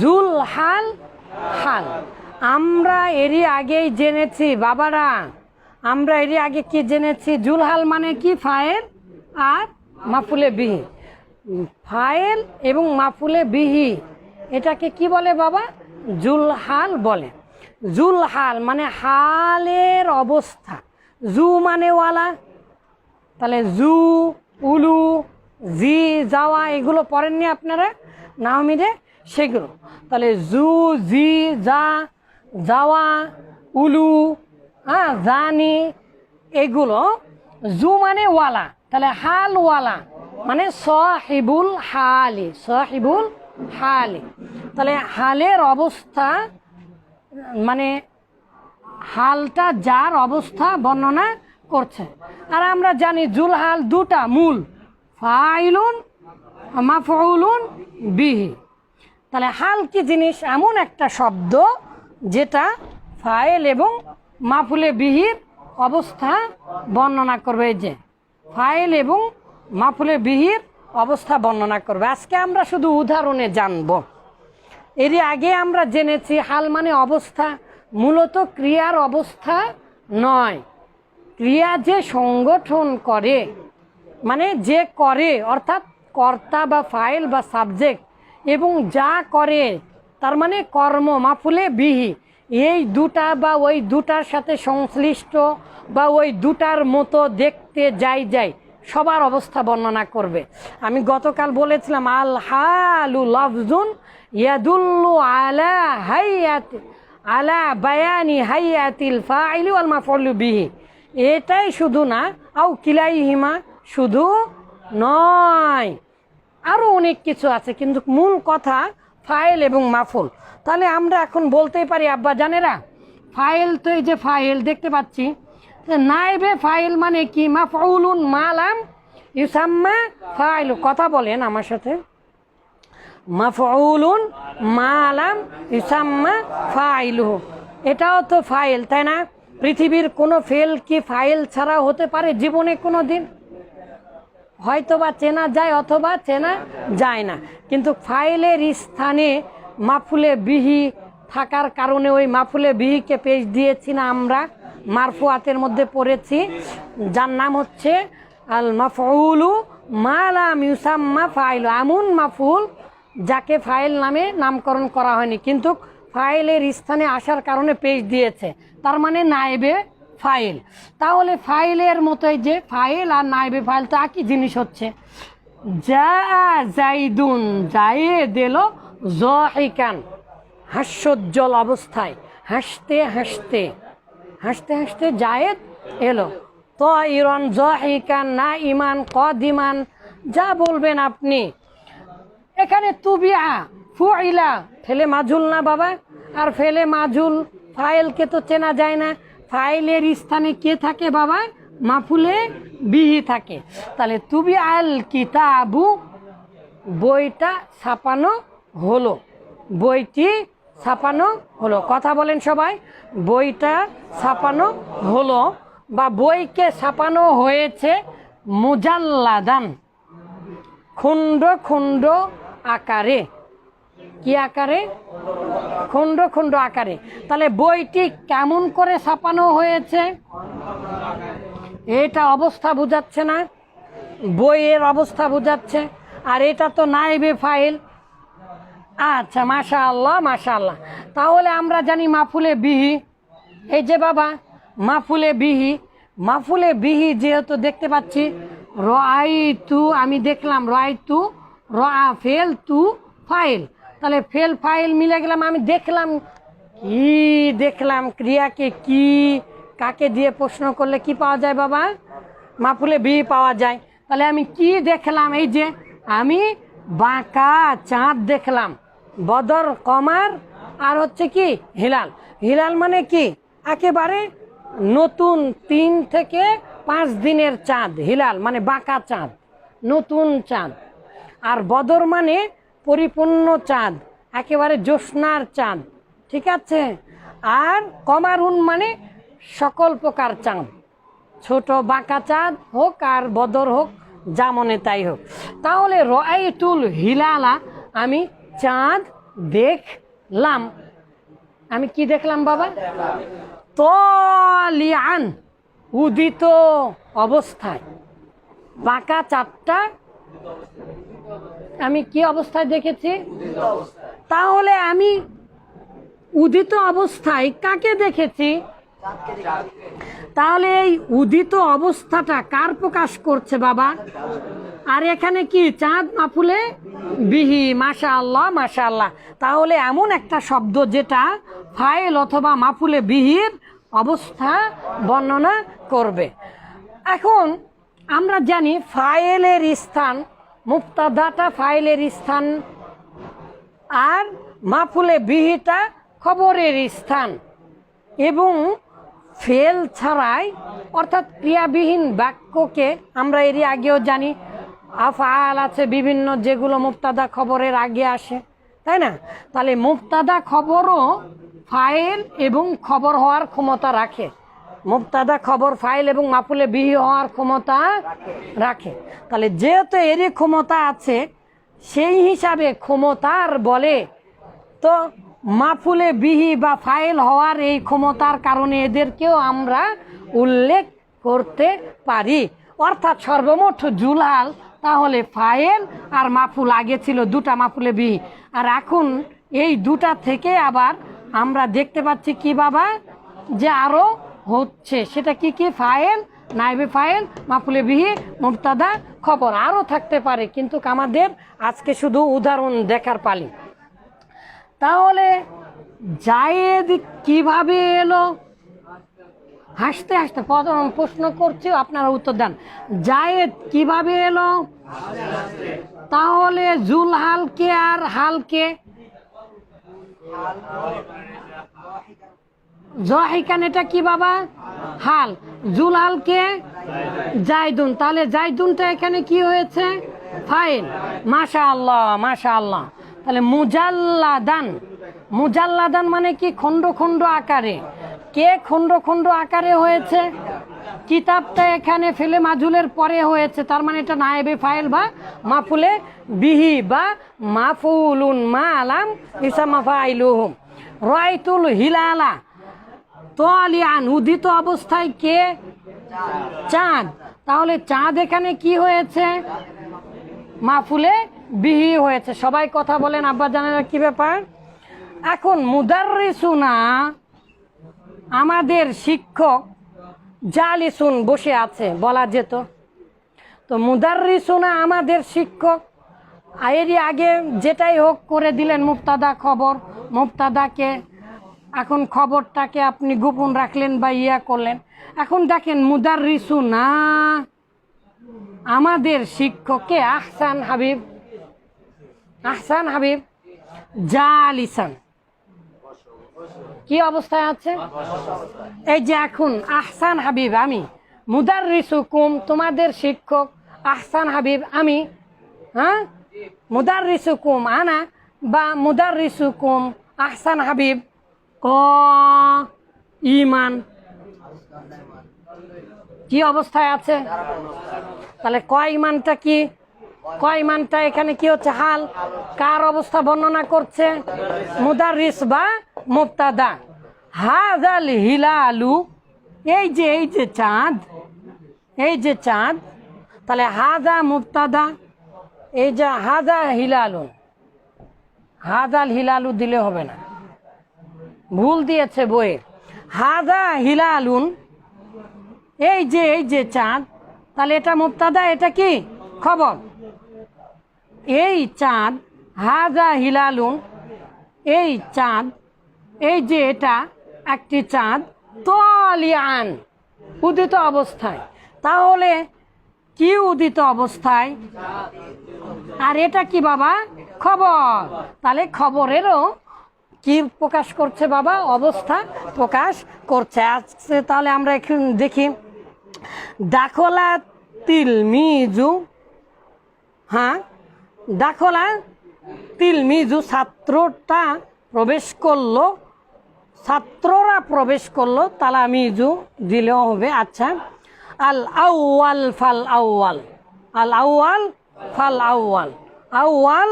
Joule হাল। হাল আমরা এরই আগেই জেনেছি, বাবারা, আমরা এরই আগে কি জেনেছি? জুলহাল মানে কি? ফায়েল আর মাফুলে বিহি। ফায়েল এবং মাফুলে বিহি, এটাকে কি বলে বাবা? জুলহাল বলে। জুলহাল মানে হালের অবস্থা। জু মানে ওয়ালা। তাহলে জু, উলু, জি, যাওয়া, এগুলো পড়েননি আপনারা? নাহমিদে সেগুলো। তাহলে জু, জি যা যাওয়া উলু হ্যাঁ জানি, এগুলো জু মানে ওয়ালা। তাহলে হাল ওয়ালা মানে সাহিবুল হালি সাহিবুল হালি। তাহলে হালের অবস্থা মানে হালটা যার অবস্থা বর্ণনা করছে। আর আমরা জানি জুলহাল দুটা মূল, ফাইলুন, মাফউলুন, বিহি। তাহলে হাল কি জিনিস এমন একটা শব্দ যেটা ফাইল এবং মাফুলে বিহির অবস্থা বর্ণনা করবে যে, ফাইল এবং মাফুলে বিহির অবস্থা বর্ণনা করবে। আজকে আমরা শুধু উদাহরণে জানব। এরই আগে আমরা জেনেছি হাল মানে অবস্থা, মূলত ক্রিয়ার অবস্থা নয়। ক্রিয়া যে সংগঠন করে মানে যে করে, অর্থাৎ কর্তা বা ফাইল বা সাবজেক্ট এবং যা করে, তার মানে কর্ম, মাফুলে বিহি। এই দুটা বা ওই দুটার সাথে সংশ্লিষ্ট বা ওই দুটার মতো দেখতে যাই যাই, সবার অবস্থা বর্ণনা করবে। আমি গতকাল বলেছিলাম, আল হালু লফজুন ইয়াদুল্লু আলা হাইয়াত, আলা বায়ানি হাইয়াতিল ফাইলি ওয়াল মাফউলু বিহি। এটাই শুধু না, আও কিলাই হিমা শুধু নয়। আরও অনেক কিছু আছে, কিন্তু মূল কথা ফাইল এবং মাফুল। তাহলে আমরা এখন বলতেই পারি, আব্বা জানেরা, ফাইল তো এই যে ফাইল, দেখতে পাচ্ছি। নাইবে ফাইল মানে কি? মাফউলুন মালাম ইউসাম্মা ফাইল। কথা বলেন আমার সাথে। মাফউলুন মালাম ইউসাম্মা ফাইলুহু। এটাও তো ফাইল, তাই না? পৃথিবীর কোনো ফেল কি ফাইল ছাড়া হতে পারে জীবনে কোনো দিন হয়তো বা চেনা যায় অথবা চেনা যায় না। কিন্তু ফাইলের স্থানে মাফুলে বিহি থাকার কারণে ওই মাফুলে বিহিকে পেশ দিয়েছি না আমরা, মারফুয়াতের মধ্যে পড়েছি, যার নাম হচ্ছে আল মাফউলু মালাম ইউসাম্মা ফাইল, এমন মাফুল যাকে ফাইল নামে নামকরণ করা হয়নি। কিন্তু ফাইলের স্থানে আসার কারণে পেশ দিয়েছে। তার মানে নায়েবে ফাইল। তাহলে ফাইলের মতোই যে ফাইল আর নাইবে ফাইল, তো একই জিনিস হচ্ছে। যা জাইদুন জায়েদ এলো জহিকান হাস্যোজ্জ্বল অবস্থায়। হাসতে হাসতে হাসতে হাসতে জায়েদ এলো। তো ইরন জহিকান না ইমান কদিমান, যা বলবেন আপনি। এখানে তুবিয়া ফুইলা, ফেলে মাজুল না বাবা। আর ফেলে মাজুল, ফাইলকে তো চেনা যায় না। ফাইলের স্থানে কে থাকে বাবা? মাফুলে বিহি থাকে। তাহলে তুবি আল কিতাবু, বইটা ছাপানো হলো। বইটি ছাপানো হলো। কথা বলেন সবাই। বইটা ছাপানো হলো বা বইকে ছাপানো হয়েছে মুজাল্লাদান। খণ্ড খণ্ড আকারে। কি আকারে? খণ্ড খণ্ড আকারে। তাহলে বইটি কেমন করে ছাপানো হয়েছে? এটা অবস্থা বোঝাচ্ছে না। বইয়ের অবস্থা বোঝাচ্ছে। আর এটা তো নাইবে ফাইল। আচ্ছা মাশা আল্লাহ মাশা আল্লাহ তাহলে আমরা জানি মাফুলে বিহি। এই যে বাবা, মাফুলে বিহি। মাফুলে বিহি যেহেতু দেখতে পাচ্ছি রাই তু আমি দেখলাম রাই তু রা ফেল তু ফাইল। তাহলে ফেল ফাইল মিলে গেলাম, আমি দেখলাম। কি দেখলাম? ক্রিয়াকে কি? কাকে দিয়ে প্রশ্ন করলে কি পাওয়া যায় বাবা? মাফুলে বি পাওয়া যায়। তাহলে আমি কি দেখলাম? এই যে আমি বাঁকা চাঁদ দেখলাম, বদর, কমার, আর হচ্ছে কি? হিলাল। হিলাল মানে কি? একেবারে নতুন তিন থেকে পাঁচ দিনের চাঁদ, হিলাল মানে বাঁকা চাঁদ, নতুন চাঁদ। আর বদর মানে পরিপূর্ণ চাঁদ, একেবারে জ্যোৎস্নার চাঁদ, ঠিক আছে? আর কমারুন মানে সকল প্রকার চাঁদ, ছোট বাঁকা চাঁদ হোক আর বদর হোক যা মনে তাই হোক। তাহলে রয়াইতুল হিলালা, আমি চাঁদ দেখলাম। আমি কি দেখলাম বাবা? তলিয়ান উদিত অবস্থায়। বাঁকা চারটা আমি কি অবস্থায় দেখেছি? তাহলে আমি উদিত অবস্থায় কাকে দেখেছি? তাহলে এই উদিত অবস্থাটা কার প্রকাশ করছে বাবা? আর এখানে কি চাঁদ মাফুলে বিহি মাশা আল্লাহ মাশা আল্লাহ তাহলে এমন একটা শব্দ যেটা ফাইল অথবা মাফুলে বিহির অবস্থা বর্ণনা করবে। এখন আমরা জানি ফাইলের স্থান মুক্তাদাটা ফাইলের স্থান আর মাফুলে বিহিটা খবরের স্থান। এবং ফেল ছাড়াই অর্থাৎ ক্রিয়াবিহীন বাক্যকে আমরা এরই আগেও জানি, আফআল আছে বিভিন্ন যেগুলো মুক্তাদা খবরের আগে আসে, তাই না? তাহলে মুক্তাদা খবরও ফাইল এবং খবর হওয়ার ক্ষমতা রাখে। মুক্তাদা খবর, ফাইল এবং মাফুলে বিহি হওয়ার ক্ষমতা রাখে। তাহলে যেহেতু এরই ক্ষমতা আছে, সেই হিসাবে ক্ষমতার বলে, তো মাফুলে বিহি বা ফাইল হওয়ার এই ক্ষমতার কারণে এদেরকেও আমরা উল্লেখ করতে পারি। অর্থাৎ সর্বমোট জুলহাল তাহলে ফাইল আর মাফুল, আগে ছিল দুটা মাফুলে বিহি। আর এখন এই দুটা থেকে আবার আমরা দেখতে পাচ্ছি কি বাবা? যে আরও হচ্ছে। সেটা কি কি? ফাইল, নাইবে ফাইল, মাফুলে বিহি মুক্তাদা খবর আরও থাকতে পারে, কিন্তু আমাদের আজকে শুধু উদাহরণ দেখার পালি। তাহলে জায়েদ কীভাবে এলো? হাসতে হাসতে প্রশ্ন করছি, আপনারা উত্তর দেন। জায়েদ কীভাবে এলো? তাহলে জুল হালকে আর হালকে? জহিকান এটা কি বাবা? হাল। জুল হালকে জাইদুন। তাহলে জাইদুনটা এখানে কি হয়েছে? ফাইল। মাশা আল্লাহ মাশা আল্লাহ তাহলে মুজাল্লাদান। মুজাল্লাদান মানে কি? খণ্ড খণ্ড আকারে। কে খণ্ড খণ্ড আকারে হয়েছে? কিতাবটা এখানে ফেলে মাজুলের পরে হয়েছে। তার মানে এটা নায়েবে ফাইল বা মাফুলে বিহি বা মাফুলুন মা আলাম ইসা মাফাইলুহুম রাইতুল হিলালা। তোয়ালিয়ান উদিত অবস্থায় কে? চাঁদ। তাহলে চাঁদ এখানে কি হয়েছে? মাহফুলে বিহি হয়েছে। সবাই কথা বলেন, আব্বা জানেন কি ব্যাপার? এখন মুদাররিসুনা আমাদের শিক্ষক জালিসুন বসে আছে, বলা যেত। তো মুদাররিসুনা আমাদের শিক্ষক, এরই আগে যেটাই হোক করে দিলেন মুক্তাদা খবর মুক্তাদাকে এখন খবরটাকে আপনি গোপন রাখলেন বা ইয়া করলেন। এখন দেখেন মুদার রিসু না। আমাদের শিক্ষককে আহসান হাবিব আহসান হাবিব জালিসান কি অবস্থায় আছে? এই যে এখন আহসান হাবিব আমি মুদার রিসুকুম তোমাদের শিক্ষক, আহসান হাবিব আমি হ্যাঁ? মুদার রিসুকুম আনা বা মুদার রিসুকুম আহসান হাবিব ক? ইমান। কি অবস্থায় আছে? তাহলে কয় ইমানটা কি? কয় ইমানটা এখানে কি হচ্ছে? হাল। কার অবস্থা বর্ণনা করছে? মুদারিস বা মুক্তাদা হাজাল হিলালু। এই যে এই যে চাঁদ। এই যে চাঁদ। তাহলে হাজা মুক্তাদা এই যে হাজা হিলালুন। হাজাল হিলালু দিলে হবে না। ভুল দিয়েছে বইয়ে হাজা হিলালুন, এই যে এই যে চাঁদ, তাহলে এটা মুক্তাদা এটা কি? খবর। এই চাঁদ, হাজা হিলালুন, এই চাঁদ, এই যে এটা, একটি চাঁদ তলিয়ান উদিত অবস্থায়। তাহলে কি উদিত অবস্থায়? আর এটা কি বাবা? খবর। তাহলে খবরেরও কি প্রকাশ করছে বাবা? অবস্থা প্রকাশ করছে। আজকে তাহলে আমরা এখন দেখি। দাখলা তিলমিজু হ্যাঁ? দাখলা তিলমিজু ছাত্রটা প্রবেশ করল। ছাত্ররা প্রবেশ করল, তালামিজু দিলেও হবে। আচ্ছা। আল আউয়াল ফাল আউয়াল। আল আউয়াল ফাল আউয়াল। আউয়াল